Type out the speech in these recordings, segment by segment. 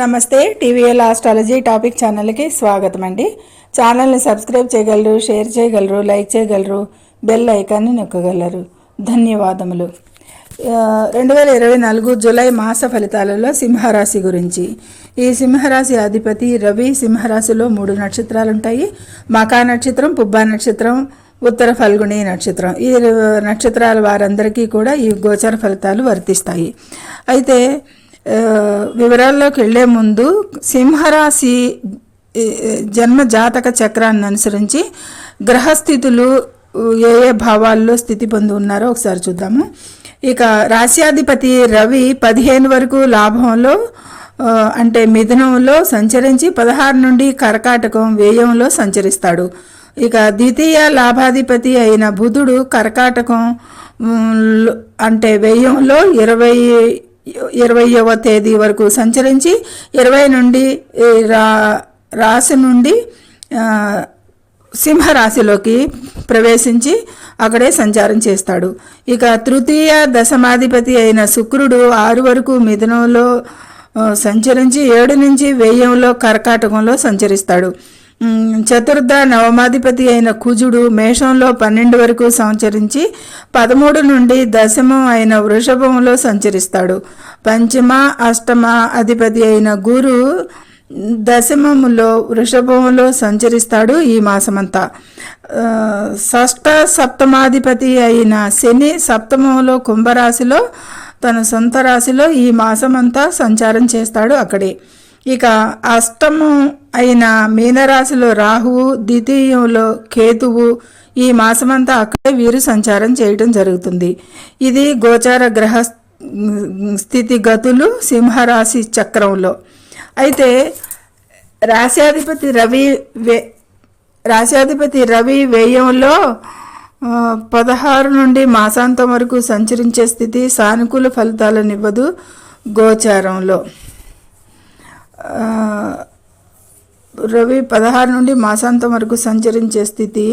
నమస్తే TVL astrology topic ఛానల్కి స్వాగతం అండి. ఛానల్ని సబ్స్క్రైబ్ చేయగలరు షేర్ చేయగలరు లైక్ చేయగలరు బెల్ ఐకాన్ని నొక్కగలరు. ధన్యవాదములు. రెండు వేల ఇరవై నాలుగు జులై మాస ఫలితాలలో సింహరాశి గురించి. ఈ సింహరాశి అధిపతి రవి సింహరాశిలో మూడు నక్షత్రాలు ఉంటాయి మకా నక్షత్రం పుబ్బా నక్షత్రం ఉత్తర ఫల్గుణి నక్షత్రం. ఈ నక్షత్రాల వారందరికీ కూడా ఈ గోచర ఫలితాలు వర్తిస్తాయి. అయితే వివరాల్లోకి వెళ్ళే ముందు సింహరాశి జన్మ జాతక చక్రాన్ని అనుసరించి గ్రహస్థితులు ఏ ఏ భావాల్లో స్థితి పొంది ఉన్నారో ఒకసారి చూద్దాము. ఇక రాశ్యాధిపతి రవి పదిహేను వరకు లాభంలో అంటే మిథునంలో సంచరించి పదహారు నుండి కర్కాటకం వ్యయంలో సంచరిస్తాడు. ఇక ద్వితీయ లాభాధిపతి అయిన బుధుడు కర్కాటకం అంటే వ్యయంలో ఇరవై ఇరవయవ తేదీ వరకు సంచరించి ఇరవై నుండి రా రాశి నుండి సింహరాశిలోకి ప్రవేశించి అక్కడే సంచారం చేస్తాడు. ఇక తృతీయ దశమాధిపతి అయిన శుక్రుడు ఆరు వరకు మిథునంలో సంచరించి ఏడు నుంచి వ్యయంలో కర్కాటకంలో సంచరిస్తాడు. చతుర్థ నవమాధిపతి అయిన కుజుడు మేషంలో పన్నెండు వరకు సంచరించి పదమూడు నుండి దశమం అయిన వృషభంలో సంచరిస్తాడు. పంచమ అష్టమ అధిపతి అయిన గురు దశమములో వృషభంలో సంచరిస్తాడు ఈ మాసమంతా. షష్ట షష్ఠ సప్తమాధిపతి అయిన శని సప్తమంలో కుంభరాశిలో తన సొంత రాశిలో ఈ మాసమంతా సంచారం చేస్తాడు అక్కడే. ఇక అష్టమం అయిన మీనరాశిలో రాహువు ద్వితీయంలో కేతువు ఈ మాసమంతా అక్కడే వీరు సంచారం చేయటం జరుగుతుంది. ఇది గోచార గ్రహ స్థితిగతులు సింహరాశి చక్రంలో. అయితే రాశ్యాధిపతి రవి వే రాశ్యాధిపతి రవి వ్యయంలో పదహారు నుండి మాసాంతం వరకు సంచరించే స్థితి సానుకూల ఫలితాలను ఇవ్వదు గోచారంలో. రవి పదహారు నుండి మాసాంతం వరకు సంచరించే స్థితి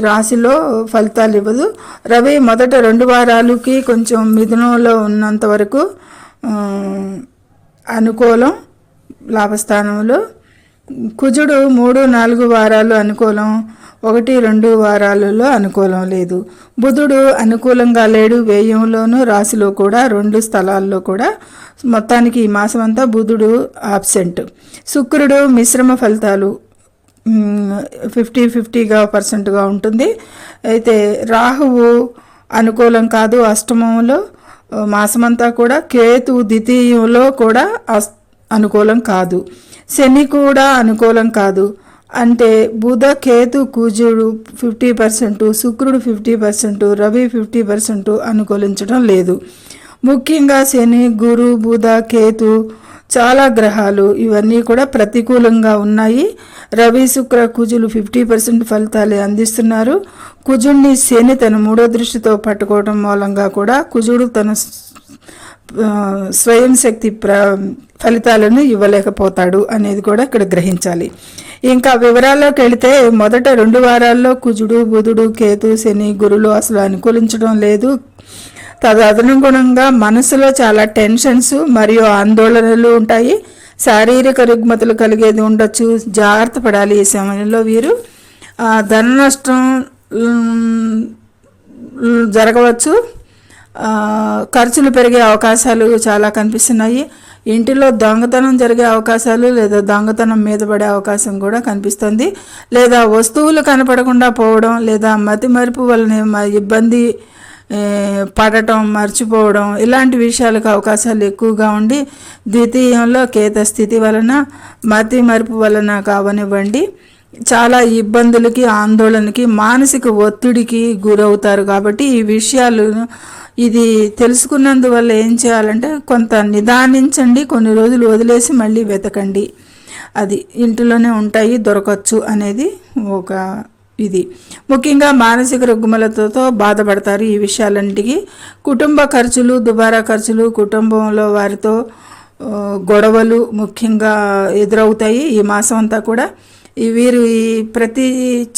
రాశిలో ఫలితాలు ఇవ్వదు. రవి మొదట రెండు వారాలకి కొంచెం మిథునంలో ఉన్నంత వరకు అనుకూలం లాభస్థానంలో కుజుడు మూడు నాలుగు వారాలు అనుకూలం ఒకటి రెండు వారాలలో అనుకూలం లేదు. బుధుడు అనుకూలంగా లేడు. వ్యయంలోనూ రాశిలో కూడా రెండు స్థలాల్లో కూడా మొత్తానికి ఈ మాసం అంతా బుధుడు ఆబ్సెంట్ శుక్రుడు మిశ్రమ ఫలితాలు ఫిఫ్టీ ఫిఫ్టీగా పర్సెంట్గా ఉంటుంది. అయితే రాహువు అనుకూలం కాదు. అష్టమంలో మాసమంతా కూడా కేతు ద్వితీయంలో కూడా అస్- అనుకూలం కాదు. శని కూడా అనుకూలం కాదు. అంటే బుధ కేతు కుజుడు ఫిఫ్టీ పర్సెంట్ శుక్రుడు fifty percent Ravi fifty percent అనుకూలించడం లేదు. ముఖ్యంగా శని గురు బుధ కేతు చాలా గ్రహాలు. ఇవన్నీ కూడా ప్రతికూలంగా ఉన్నాయి. రవి శుక్ర కుజులు ఫిఫ్టీ పర్సెంట్ ఫలితాలే అందిస్తున్నారు. కుజుడిని శని తన మూడో దృష్టితో పట్టుకోవడం మూలంగా కూడా కుజుడు తన స్వయం శక్తి ప్ర ఫలితాలను ఇవ్వలేకపోతాడు అనేది కూడా ఇక్కడ గ్రహించాలి. ఇంకా వివరాల్లోకి వెళితే మొదట రెండు వారాల్లో కుజుడు బుధుడు కేతు శని గురులు అసలు అనుకూలించడం లేదు. తదనుగుణంగా మనసులో చాలా టెన్షన్స్ మరియు ఆందోళనలు ఉంటాయి. శారీరక రుగ్మతలు కలిగేది ఉండొచ్చు. జాగ్రత్త పడాలి ఈ సమయంలో వీరు. ఆ, ధన నష్టం జరగవచ్చు. ఖర్చులు పెరిగే అవకాశాలు చాలా కనిపిస్తున్నాయి. ఇంటిలో దొంగతనం జరిగే అవకాశాలు లేదా దొంగతనం మీద పడే అవకాశం కూడా కనిపిస్తుంది. లేదా వస్తువులు కనపడకుండా పోవడం లేదా మతి మరుపు వలన ఇబ్బంది పడటం మర్చిపోవడం ఇలాంటి విషయాలకు అవకాశాలు ఎక్కువగా ఉండి ద్వితీయంలో కేత స్థితి వలన మతి మరుపు వలన కావనివ్వండి. చాలా ఇబ్బందులకి ఆందోళనకి మానసిక ఒత్తిడికి గురవుతారు. కాబట్టి ఈ విషయాలు ఇది తెలుసుకున్నందువల్ల ఏం చేయాలంటే కొంత నిదానించండి కొన్ని రోజులు వదిలేసి మళ్ళీ వెతకండి. అది ఇంటిలోనే ఉంటాయి దొరకచ్చు అనేది ఒక ఇది. ముఖ్యంగా మానసిక రుగ్మలతో బాధపడతారు ఈ విషయాలన్నిటికీ. కుటుంబ ఖర్చులు దుబారా ఖర్చులు కుటుంబంలో వారితో గొడవలు ముఖ్యంగా ఎదురవుతాయి ఈ మాసం అంతా కూడా. వీరు ఈ ప్రతి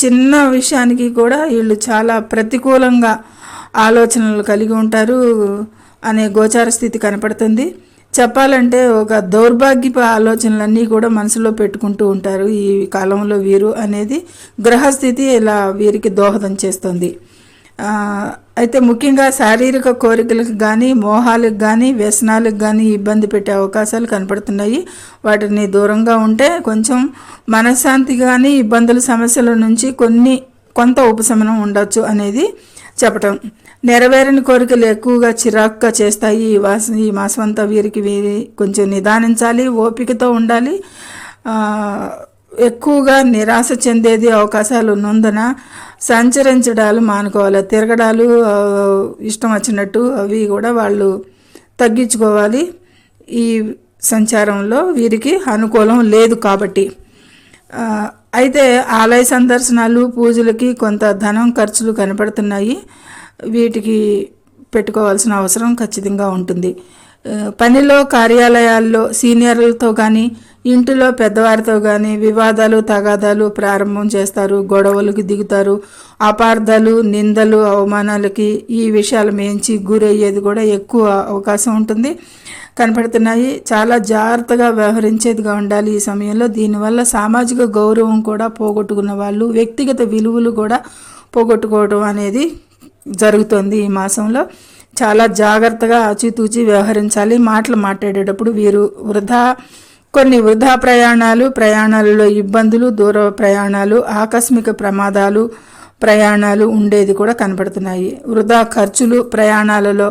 చిన్న విషయానికి కూడా వీళ్ళు చాలా ప్రతికూలంగా ఆలోచనలు కలిగి ఉంటారు అనే గోచార స్థితి కనపడుతుంది. చెప్పాలంటే ఒక దౌర్భాగ్యపు ఆలోచనలన్నీ కూడా మనసులో పెట్టుకుంటూ ఉంటారు ఈ కాలంలో వీరు అనేది గ్రహస్థితి ఇలా వీరికి దోహదం చేస్తుంది. అయితే ముఖ్యంగా శారీరక కోరికలకు కానీ మోహాలకు కానీ వ్యసనాలకు కానీ ఇబ్బంది పెట్టే అవకాశాలు కనపడుతున్నాయి. వాటిని దూరంగా ఉంటే కొంచెం మనశ్శాంతి కానీ ఇబ్బందుల సమస్యల నుంచి కొన్ని కొంత ఉపశమనం ఉండొచ్చు అనేది చెప్పటం. నెరవేరని కోరికలు ఎక్కువగా చిరాకుగా చేస్తాయి. ఈ వాస ఈ మాసం అంతా వీరికి వీరి కొంచెం నిదానించాలి ఓపికతో ఉండాలి. ఎక్కువగా నిరాశ చెందేది అవకాశాలు ఉన్నందున సంచరించడాలు మానుకోవాలి. తిరగడాలు ఇష్టం వచ్చినట్టు అవి కూడా వాళ్ళు తగ్గించుకోవాలి. ఈ సంచారంలో వీరికి అనుకూలం లేదు కాబట్టి. అయితే ఆలయ సందర్శనాలు పూజలకి కొంత ధనం ఖర్చులు కనపడుతున్నాయి. వీటికి పెట్టుకోవాల్సిన అవసరం ఖచ్చితంగా ఉంటుంది. పనిలో కార్యాలయాల్లో సీనియర్లతో కానీ ఇంటిలో పెద్దవారితో కానీ వివాదాలు తగాదాలు ప్రారంభం చేస్తారు గొడవలకు దిగుతారు అపార్థాలు నిందలు అవమానాలకి ఈ విషయాల మేంచి గురయ్యేది కూడా ఎక్కువ అవకాశం ఉంటుంది. కనపడుతున్నాయి. చాలా జాగ్రత్తగా వ్యవహరించేదిగా ఉండాలి ఈ సమయంలో. దీనివల్ల సామాజిక గౌరవం కూడా పోగొట్టుకున్న వాళ్ళు వ్యక్తిగత విలువలు కూడా పోగొట్టుకోవడం అనేది జరుగుతుంది ఈ మాసంలో. చాలా జాగ్రత్తగా ఆచితూచి వ్యవహరించాలి. మాటలు మాట్లాడేటప్పుడు వీరు వృధా కొన్ని వృధా ప్రయాణాలు ప్రయాణాలలో ఇబ్బందులు దూర ప్రయాణాలు ఆకస్మిక ప్రమాదాలు ప్రయాణాలు ఉండేది కూడా కనపడుతున్నాయి వృధా ఖర్చులు ప్రయాణాలలో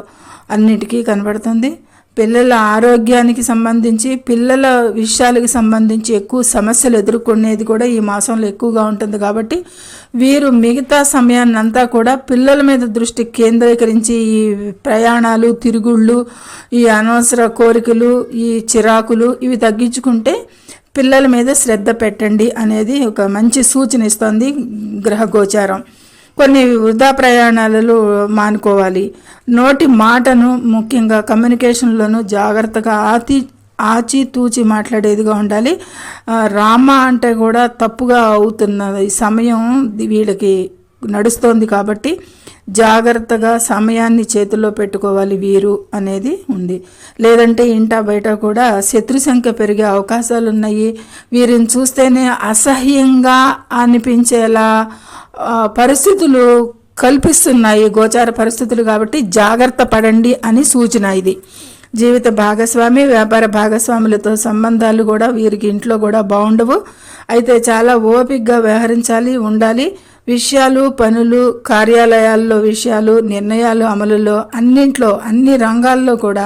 అన్నిటికీ కనపడుతుంది పిల్లల ఆరోగ్యానికి సంబంధించి పిల్లల విషయాలకు సంబంధించి ఎక్కువ సమస్యలు ఎదుర్కొనేది కూడా ఈ మాసంలో ఎక్కువగా ఉంటుంది కాబట్టి వీరు మిగతా సమయాన్ని అంతా కూడా పిల్లల మీద దృష్టి కేంద్రీకరించి ఈ ప్రయాణాలు తిరుగుళ్ళు ఈ అనవసర కోరికలు ఈ చిరాకులు ఇవి తగ్గించుకుంటే పిల్లల మీద శ్రద్ధ పెట్టండి అనేది ఒక మంచి సూచన ఇస్తుంది గ్రహ గోచారం. కొన్ని వృధా ప్రయాణాలలో మానుకోవాలి. నోటి మాటను ముఖ్యంగా కమ్యూనికేషన్లోనూ జాగ్రత్తగా ఆతి ఆచి తూచి మాట్లాడేదిగా ఉండాలి. రామ అంటే కూడా తప్పుగా అవుతున్న ఈ సమయం వీళ్ళకి నడుస్తోంది కాబట్టి జాగ్రత్తగా సమయాన్ని చేతిలో పెట్టుకోవాలి వీరు అనేది ఉంది. లేదంటే ఇంట బయట కూడా శత్రు సంఖ్య పెరిగే అవకాశాలు ఉన్నాయి వీరిని చూస్తేనే అసహ్యంగా అనిపించేలా పరిస్థితులు కల్పిస్తున్నాయి గోచార పరిస్థితులు కాబట్టి జాగ్రత్త పడండి అని సూచన ఇది. జీవిత భాగస్వామి వ్యాపార భాగస్వాములతో సంబంధాలు కూడా వీరికి ఇంట్లో కూడా బాగుండవు అయితే చాలా ఓపికగా వ్యవహరించాలి ఉండాలి. విషయాలు పనులు కార్యాలయాల్లో విషయాలు నిర్ణయాలు అమలులో అన్నింట్లో అన్ని రంగాల్లో కూడా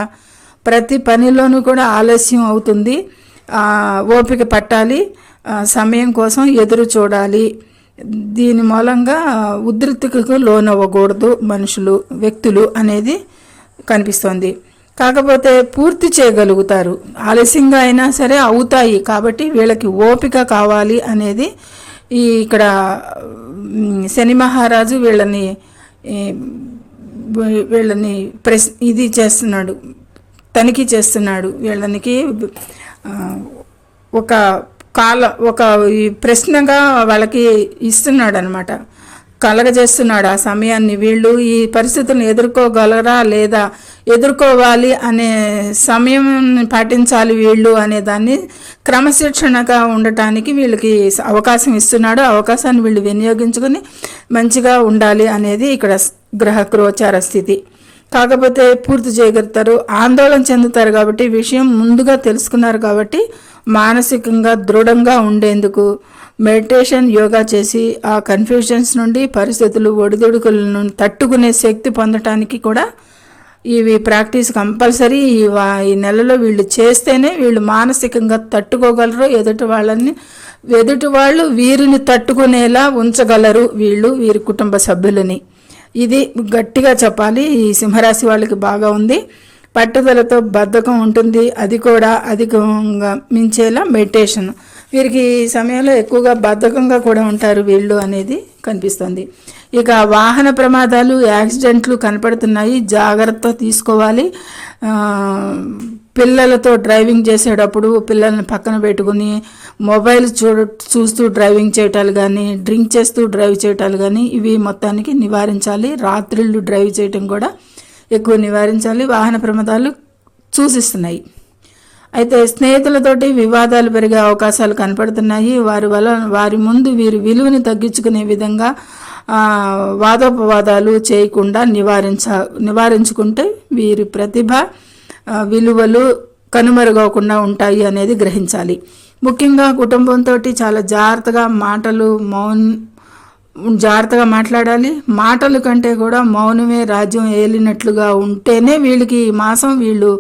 ప్రతి పనిలోనూ కూడా ఆలస్యం అవుతుంది. ఓపిక పట్టాలి. సమయం కోసం ఎదురు చూడాలి. దీని మూలంగా ఉద్రిక్తతకు లోనవ్వకూడదు మనుషులు వ్యక్తులు అనేది కనిపిస్తోంది. కాకపోతే పూర్తి చేయగలుగుతారు. ఆలస్యంగా అయినా సరే అవుతాయి కాబట్టి వీళ్ళకి ఓపిక కావాలి అనేది ఈ ఇక్కడ శని మహారాజు వీళ్ళని వీళ్ళని ప్రెస్ ఇది చేస్తున్నాడు తనిఖీ చేస్తున్నాడు. వీళ్ళనికి ఒక కాల ఒక ప్రశ్నగా వాళ్ళకి ఇస్తున్నాడు అనమాట కలగజేస్తున్నాడు ఆ సమయాన్ని. వీళ్ళు ఈ పరిస్థితులను ఎదుర్కోగలరా లేదా ఎదుర్కోవాలి అనే సమయం పాటించాలి వీళ్ళు అనే దాన్ని క్రమశిక్షణగా ఉండటానికి వీళ్ళకి అవకాశం ఇస్తున్నాడు. ఆ అవకాశాన్ని వీళ్ళు వినియోగించుకొని మంచిగా ఉండాలి అనేది ఇక్కడ గ్రహ క్రోచార స్థితి. కాకపోతే పూర్తి చేయగలుగుతారు ఆందోళన చెందుతారు కాబట్టి విషయం ముందుగా తెలుసుకున్నారు కాబట్టి మానసికంగా దృఢంగా ఉండేందుకు మెడిటేషన్ యోగా చేసి ఆ కన్ఫ్యూజన్స్ నుండి పరిస్థితులు ఒడిదుడుకులను తట్టుకునే శక్తి పొందటానికి కూడా ఇవి ప్రాక్టీస్ కంపల్సరీ. ఈ నెలలో వీళ్ళు చేస్తేనే వీళ్ళు మానసికంగా తట్టుకోగలరు. ఎదుటి వాళ్ళని ఎదుటి వాళ్ళు వీరిని తట్టుకునేలా ఉంచగలరు వీళ్ళు వీరి కుటుంబ సభ్యులని. ఇది గట్టిగా చెప్పాలి. ఈ సింహరాశి వాళ్ళకి బాగా ఉంది. పట్టుదలతో బద్ధకం ఉంటుంది. అది కూడా అధికంగా మించేలా మెడిటేషన్. వీరికి ఈ సమయంలో ఎక్కువగా బద్ధకంగా కూడా ఉంటారు వీళ్ళు అనేది కనిపిస్తుంది. ఇక వాహన ప్రమాదాలు యాక్సిడెంట్లు కనపడుతున్నాయి. జాగ్రత్త తీసుకోవాలి. పిల్లలతో డ్రైవింగ్ చేసేటప్పుడు పిల్లల్ని పక్కన పెట్టుకుని మొబైల్ చూడ చూస్తూ డ్రైవింగ్ చేయటాలు కానీ డ్రింక్ చేస్తూ డ్రైవ్ చేయటాలు కానీ ఇవి మొత్తానికి నివారించాలి. రాత్రిళ్ళు డ్రైవ్ చేయటం కూడా ఎక్కువ నివారించాలి. వాహన ప్రమాదాలు సూచిస్తున్నాయి. అయితే స్నేహితులతోటి వివాదాలు పెరిగే అవకాశాలు కనపడుతున్నాయి. వారి వల్ల వారి ముందు వీరి విలువని తగ్గించుకునే విధంగా వాదోపవాదాలు చేయకుండా నివారించ నివారించుకుంటే వీరి ప్రతిభ విలువలు కనుమరుగవకుండా ఉంటాయి అనేది గ్రహించాలి. ముఖ్యంగా కుటుంబంతో చాలా జాగ్రత్తగా మాటలు మౌన్ జాగ్రత్తగా మాట్లాడాలి. మాటల కంటే కూడా మౌనమే రాజ్యం ఏలినట్లుగా ఉంటేనే వీళ్ళకి ఈ మాసం వీళ్ళు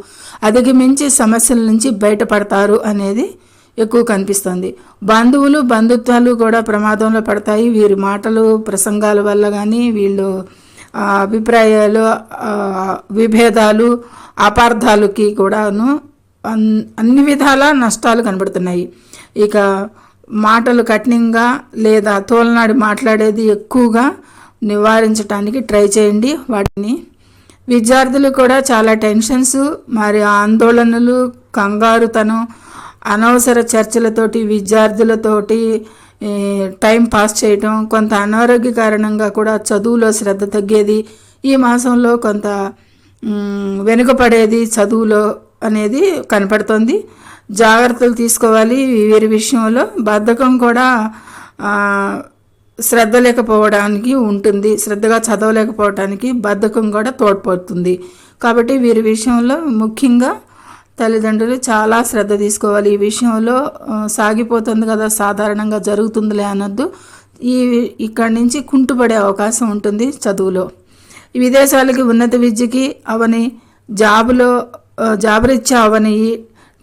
అధిగమించి సమస్యల నుంచి బయటపడతారు అనేది ఎక్కువ కనిపిస్తుంది. బంధువులు బంధుత్వాలు కూడా ప్రమాదంలో పడతాయి. వీరి మాటలు ప్రసంగాల వల్ల కానీ వీళ్ళు అభిప్రాయాలు విభేదాలు అపార్థాలకి కూడాను అన్- అన్ని విధాల నష్టాలు కనబడుతున్నాయి. ఇక మాటలు కఠినంగా లేదా తోలనాడి మాట్లాడేది ఎక్కువగా నివారించడానికి ట్రై చేయండి. వాటిని విద్యార్థులు కూడా చాలా టెన్షన్స్ మరి ఆందోళనలు కంగారుతనం అనవసర చర్చలతోటి విద్యార్థులతోటి టైం పాస్ చేయటం కొంత అనారోగ్య కారణంగా కూడా చదువులో శ్రద్ధ తగ్గేది ఈ మాసంలో కొంత వెనుకపడేది చదువులో అనేది కనపడుతుంది. జాగ్రత్తలు తీసుకోవాలి వీరి విషయంలో. బద్ధకం కూడా శ్రద్ధ లేకపోవడానికి ఉంటుంది. శ్రద్ధగా చదవలేకపోవడానికి బద్ధకం కూడా తోడ్పడుతుంది. కాబట్టి వీరి విషయంలో ముఖ్యంగా తల్లిదండ్రులు చాలా శ్రద్ధ తీసుకోవాలి. ఈ విషయంలో సాగిపోతుంది కదా సాధారణంగా జరుగుతుందిలే అనొద్దు ఈ ఇక్కడి నుంచి కుంటుపడే అవకాశం ఉంటుంది చదువులో. విదేశాలకి ఉన్నత విద్యకి అవని జాబులో ఆ, జాబరీత్యా అవనియి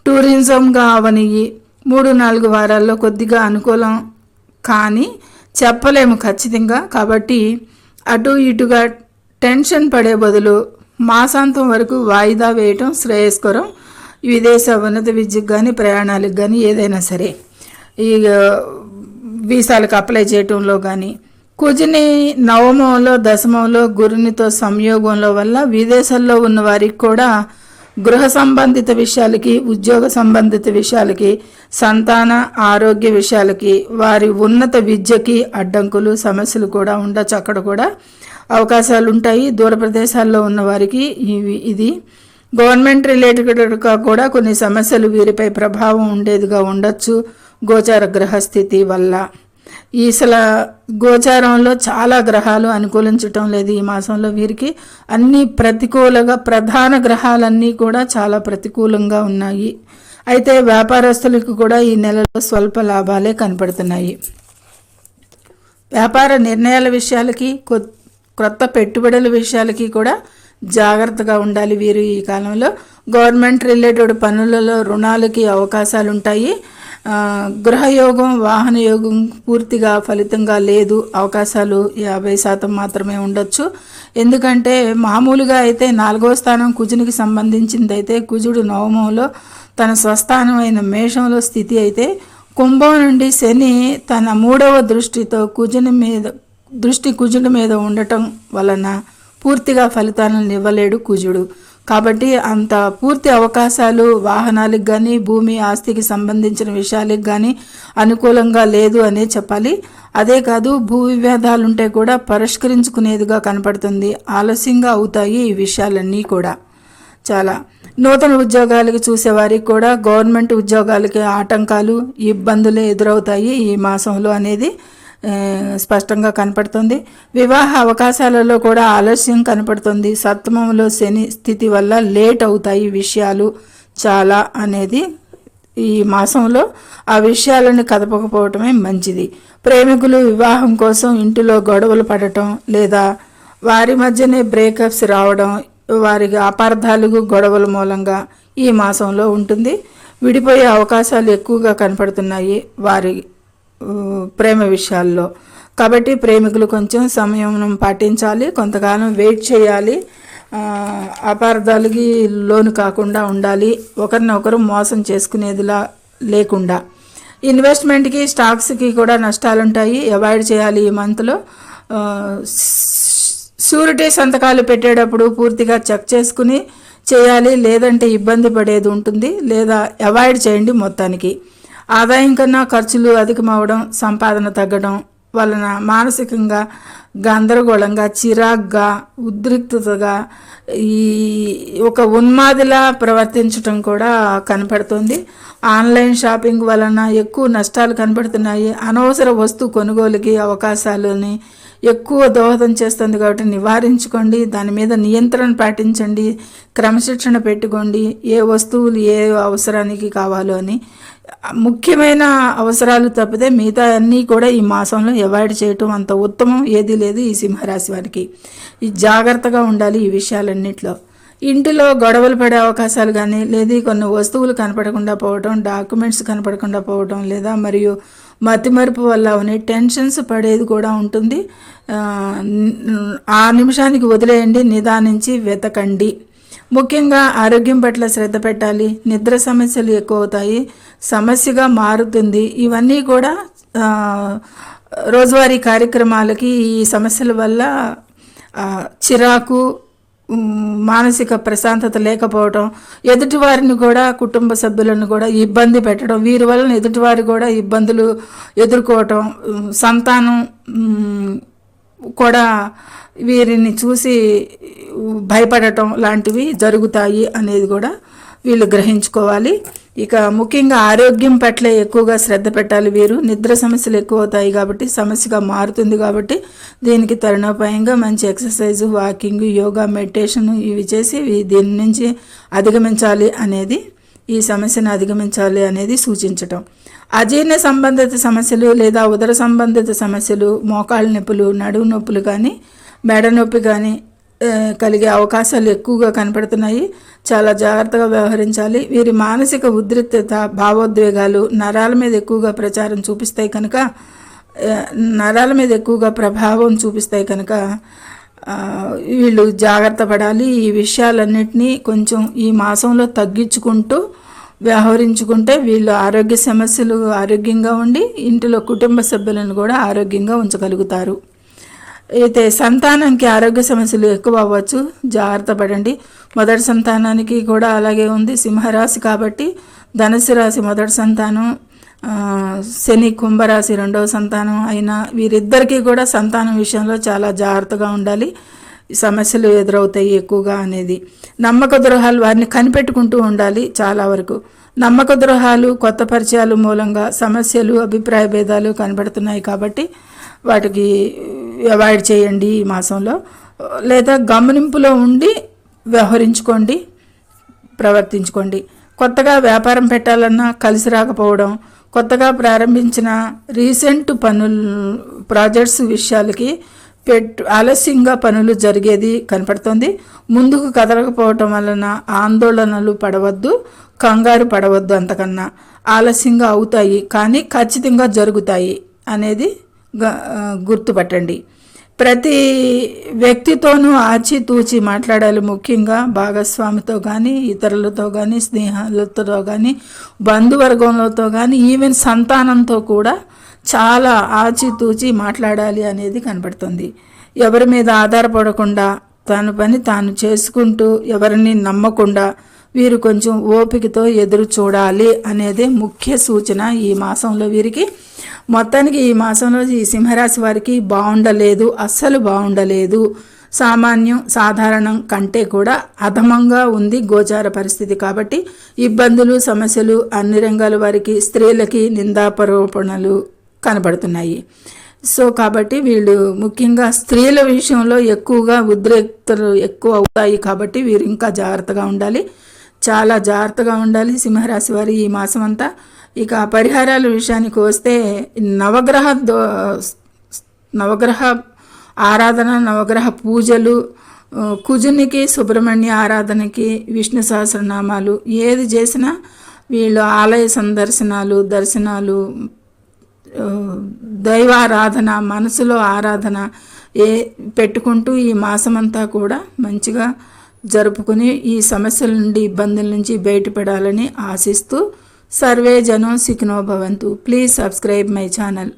టూరిజంగా అవనియి మూడు నాలుగు వారాల్లో కొద్దిగా అనుకూలం. కానీ చెప్పలేము ఖచ్చితంగా. కాబట్టి అటు ఇటుగా టెన్షన్ పడే బదులు మాసాంతం వరకు వాయిదా వేయటం శ్రేయస్కరం. విదేశ ఉన్నత విద్యకు కానీ ప్రయాణాలకు కానీ ఏదైనా సరే. ఈ వీసాలకు అప్లై చేయటంలో కానీ కుజిని నవమంలో దశమంలో గురునితో సంయోగంలో వల్ల విదేశాల్లో ఉన్న వారికి కూడా గృహ సంబంధిత విషయాలకి ఉద్యోగ సంబంధిత విషయాలకి సంతాన ఆరోగ్య విషయాలకి వారి ఉన్నత విద్యకి అడ్డంకులు సమస్యలు కూడా ఉండొచ్చు. అక్కడ కూడా అవకాశాలు ఉంటాయి. దూర ప్రదేశాల్లో ఉన్న వారికి ఇవి ఇది గవర్నమెంట్ రిలేటెడ్గా కూడా కొన్ని సమస్యలు వీరిపై ప్రభావం ఉండేదిగా ఉండొచ్చు. గోచార గ్రహస్థితి వల్ల. ఈ గోచారంలో చాలా గ్రహాలు అనుకూలించటం లేదు ఈ మాసంలో వీరికి. అన్ని ప్రతికూలంగా ప్రధాన గ్రహాలన్నీ కూడా చాలా ప్రతికూలంగా ఉన్నాయి. అయితే వ్యాపారస్తులకు కూడా ఈ నెలలో స్వల్ప లాభాలే కనపడుతున్నాయి. వ్యాపార నిర్ణయాల విషయాలకి క్రొత్త కొత్త పెట్టుబడుల విషయాలకి కూడా జాగ్రత్తగా ఉండాలి వీరు ఈ కాలంలో. గవర్నమెంట్ రిలేటెడ్ పనులలో రుణాలకి అవకాశాలు ఉంటాయి గృహయోగం వాహన యోగం పూర్తిగా ఫలితంగా లేదు. అవకాశాలు యాభై శాతం మాత్రమే ఉండొచ్చు. ఎందుకంటే మామూలుగా అయితే నాలుగో స్థానం కుజునికి సంబంధించిందైతే కుజుడు నవమంలో తన స్వస్థానం అయిన మేషంలో స్థితి అయితే కుంభం నుండి శని తన మూడవ దృష్టితో కుజుని మీద దృష్టి కుజుడి మీద ఉండటం వలన పూర్తిగా ఫలితాలను ఇవ్వలేడు కుజుడు. కాబట్టి అంత పూర్తి అవకాశాలు వాహనాలకు కానీ భూమి ఆస్తికి సంబంధించిన విషయాలకు కానీ అనుకూలంగా లేదు అనే చెప్పాలి. అదే కాదు భూ విభేదాలు ఉంటే కూడా పరిష్కరించుకునేదిగా కనపడుతుంది. ఆలస్యంగా అవుతాయి ఈ విషయాలన్నీ కూడా. చాలా. నూతన ఉద్యోగాలకి చూసేవారికి కూడా గవర్నమెంట్ ఉద్యోగాలకి ఆటంకాలు ఇబ్బందులు ఎదురవుతాయి ఈ మాసంలో అనేది. స్పష్టంగా కనపడుతుంది. వివాహ అవకాశాలలో కూడా ఆలస్యం కనపడుతుంది. సప్తమంలో శని స్థితి వల్ల లేట్ అవుతాయి విషయాలు చాలా అనేది ఈ మాసంలో ఆ విషయాలను కదపకపోవటమే మంచిది. ప్రేమికులు వివాహం కోసం ఇంటిలో గొడవలు పడటం లేదా వారి మధ్యనే బ్రేకప్స్ రావడం వారికి అపార్థాలు గొడవల మూలంగా ఈ మాసంలో ఉంటుంది. విడిపోయే అవకాశాలు ఎక్కువగా కనపడుతున్నాయి. వారి ప్రేమ విషయాల్లో. కాబట్టి ప్రేమికులు కొంచెం సమయం పాటించాలి కొంతకాలం వెయిట్ చేయాలి అపార్థాలకి లోను కాకుండా ఉండాలి ఒకరినొకరు మోసం చేసుకునేదిలా లేకుండా. ఇన్వెస్ట్మెంట్కి స్టాక్స్కి కూడా నష్టాలు ఉంటాయి అవాయిడ్ చేయాలి ఈ మంత్లో. షూరిటీ సంతకాలు పెట్టేటప్పుడు పూర్తిగా చెక్ చేసుకుని చేయాలి లేదంటే ఇబ్బంది పడేది ఉంటుంది లేదా అవాయిడ్ చేయండి మొత్తానికి. ఆదాయం కన్నా ఖర్చులు అధికమవడం సంపాదన తగ్గడం వలన మానసికంగా గందరగోళంగా చిరాగ్గా ఉద్రిక్తతగా ఈ ఒక ఉన్మాదిలా ప్రవర్తించటం కూడా కనపడుతుంది. ఆన్లైన్ షాపింగ్ వలన ఎక్కువ నష్టాలు కనపడుతున్నాయి. అనవసర వస్తు కొనుగోలుకి అవకాశాలని ఎక్కువ దోహదం చేస్తుంది కాబట్టి నివారించుకోండి. దాని మీద నియంత్రణ పాటించండి. క్రమశిక్షణ పెట్టుకోండి. ఏ వస్తువులు ఏ అవసరానికి కావాలో అని ముఖ్యమైన అవసరాలు తప్పితే మిగతా అన్నీ కూడా ఈ మాసంలో అవాయిడ్ చేయటం అంత ఉత్తమం ఏదీ లేదు ఈ సింహరాశి వారికి. ఈ జాగ్రత్తగా ఉండాలి ఈ విషయాలన్నింటిలో. ఇంటిలో గొడవలు పడే అవకాశాలు కానీ లేదా కొన్ని వస్తువులు కనపడకుండా పోవటం డాక్యుమెంట్స్ కనపడకుండా పోవటం లేదా మరియు మతిమరుపు వల్ల అవన్నీ టెన్షన్స్ పడేది కూడా ఉంటుంది. ఆ నిమిషానికి వదిలేయండి నిదానించి వెతకండి. ముఖ్యంగా ఆరోగ్యం పట్ల శ్రద్ధ పెట్టాలి నిద్ర సమస్యలు ఎక్కువ అవుతాయి సమస్యగా మారుతుంది. ఇవన్నీ కూడా రోజువారీ కార్యక్రమాలకి ఈ సమస్యల వల్ల చిరాకు మానసిక ప్రశాంతత లేకపోవడం ఎదుటివారిని కూడా కుటుంబ సభ్యులను కూడా ఇబ్బంది పెట్టడం వీరి వలన ఎదుటివారు కూడా ఇబ్బందులు ఎదుర్కోవటం సంతానం కూడా వీరిని చూసి భయపడటం లాంటివి జరుగుతాయి అనేది కూడా వీళ్ళు గ్రహించుకోవాలి. ఇక ముఖ్యంగా ఆరోగ్యం పట్ల ఎక్కువగా శ్రద్ధ పెట్టాలి వీరు. నిద్ర సమస్యలు ఎక్కువ అవుతాయి కాబట్టి సమస్యగా మారుతుంది కాబట్టి దీనికి తరుణోపాయంగా మంచి ఎక్సర్సైజ్ వాకింగ్ యోగా మెడిటేషన్ ఇవి చేసి దీని నుంచి అధిగమించాలి అనేది ఈ సమస్యను అధిగమించాలి అనేది సూచించటం. అజీర్ణ సంబంధిత సమస్యలు లేదా ఉదర సంబంధిత సమస్యలు మోకాళ్ళ నొప్పులు నడుము నొప్పులు కానీ మెడ నొప్పి కానీ కలిగే అవకాశాలు ఎక్కువగా కనపడుతున్నాయి. చాలా జాగ్రత్తగా వ్యవహరించాలి. వీరి మానసిక ఉద్రిక్తత భావోద్వేగాలు నరాల మీద ఎక్కువగా ప్రచారం చూపిస్తాయి కనుక నరాల మీద ఎక్కువగా ప్రభావం చూపిస్తాయి కనుక వీళ్ళు జాగ్రత్త పడాలి. ఈ విషయాలన్నింటినీ కొంచెం ఈ మాసంలో తగ్గించుకుంటూ వ్యవహరించుకుంటే వీళ్ళు ఆరోగ్య సమస్యలు ఆరోగ్యంగా ఉండి ఇంటిలో కుటుంబ సభ్యులను కూడా ఆరోగ్యంగా ఉంచగలుగుతారు. అయితే సంతానానికి ఆరోగ్య సమస్యలు ఎక్కువ అవ్వచ్చు. జాగ్రత్త పడండి. మొదటి సంతానానికి కూడా అలాగే ఉంది. సింహరాశి కాబట్టి ధనుసు రాశి మొదటి సంతానం శని కుంభరాశి రెండవ సంతానం అయిన వీరిద్దరికీ కూడా సంతానం విషయంలో చాలా జాగ్రత్తగా ఉండాలి. సమస్యలు ఎదురవుతాయి ఎక్కువగా అనేది. నమ్మక ద్రోహాలు వారిని కనిపెట్టుకుంటూ ఉండాలి చాలా వరకు. నమ్మక ద్రోహాలు కొత్త పరిచయాలు మూలంగా సమస్యలు అభిప్రాయ భేదాలు కనబడుతున్నాయి కాబట్టి వాటికి అవాయిడ్ చేయండి ఈ మాసంలో. లేదా గమనింపులో ఉండి వ్యవహరించుకోండి ప్రవర్తించుకోండి. కొత్తగా వ్యాపారం పెట్టాలన్నా కలిసి రాకపోవడం కొత్తగా ప్రారంభించిన రీసెంట్ పనులు ప్రాజెక్ట్స్ విషయాలకి పెట్టు ఆలస్యంగా పనులు జరిగేది కనపడుతుంది. ముందుకు కదలకపోవటం వలన ఆందోళనలు పడవద్దు కంగారు పడవద్దు అంతకన్నా. ఆలస్యంగా అవుతాయి కానీ ఖచ్చితంగా జరుగుతాయి అనేది గుర్తుపట్టండి. ప్రతి వ్యక్తితోనూ ఆచితూచి మాట్లాడాలి ముఖ్యంగా భాగస్వామితో కానీ ఇతరులతో కానీ స్నేహాలతో కానీ బంధువర్గంలోతో కానీ ఈవెన్ సంతానంతో కూడా చాలా ఆచితూచి మాట్లాడాలి అనేది కనపడుతుంది ఎవరి మీద ఆధారపడకుండా తన పని తాను చేసుకుంటూ ఎవరిని నమ్మకుండా వీరు కొంచెం ఓపికతో ఎదురు చూడాలి అనేదే ముఖ్య సూచన ఈ మాసంలో వీరికి. మొత్తానికి ఈ మాసంలో ఈ సింహరాశి వారికి బాగుండలేదు అస్సలు బాగుండలేదు. సామాన్యం సాధారణం కంటే కూడా అధమంగా ఉంది గోచార పరిస్థితి కాబట్టి ఇబ్బందులు సమస్యలు అన్ని రంగాల వారికి స్త్రీలకి నిందాపరోపణలు కనబడుతున్నాయి. సో కాబట్టి వీళ్ళు ముఖ్యంగా స్త్రీల విషయంలో ఎక్కువగా ఉద్రిక్తలు ఎక్కువ అవుతాయి కాబట్టి వీరు ఇంకా జాగ్రత్తగా ఉండాలి. చాలా జాగ్రత్తగా ఉండాలి సింహరాశి వారి ఈ మాసం అంతా ఇక పరిహారాల విషయానికి వస్తే నవగ్రహ దో నవగ్రహ ఆరాధన నవగ్రహ పూజలు కుజునికి సుబ్రహ్మణ్య ఆరాధనకి విష్ణు సహస్రనామాలు ఏది చేసినా వీళ్ళు ఆలయ సందర్శనాలు దర్శనాలు దైవారాధన మనసులో ఆరాధన ఏ పెట్టుకుంటూ ఈ మాసమంతా కూడా మంచిగా జరుపుకుని ఈ సమస్యల నుండి ఇబ్బందుల నుంచి బయటపడాలని ఆశిస్తూ సర్వే జనం సిక్నో భవంతు. Please subscribe my channel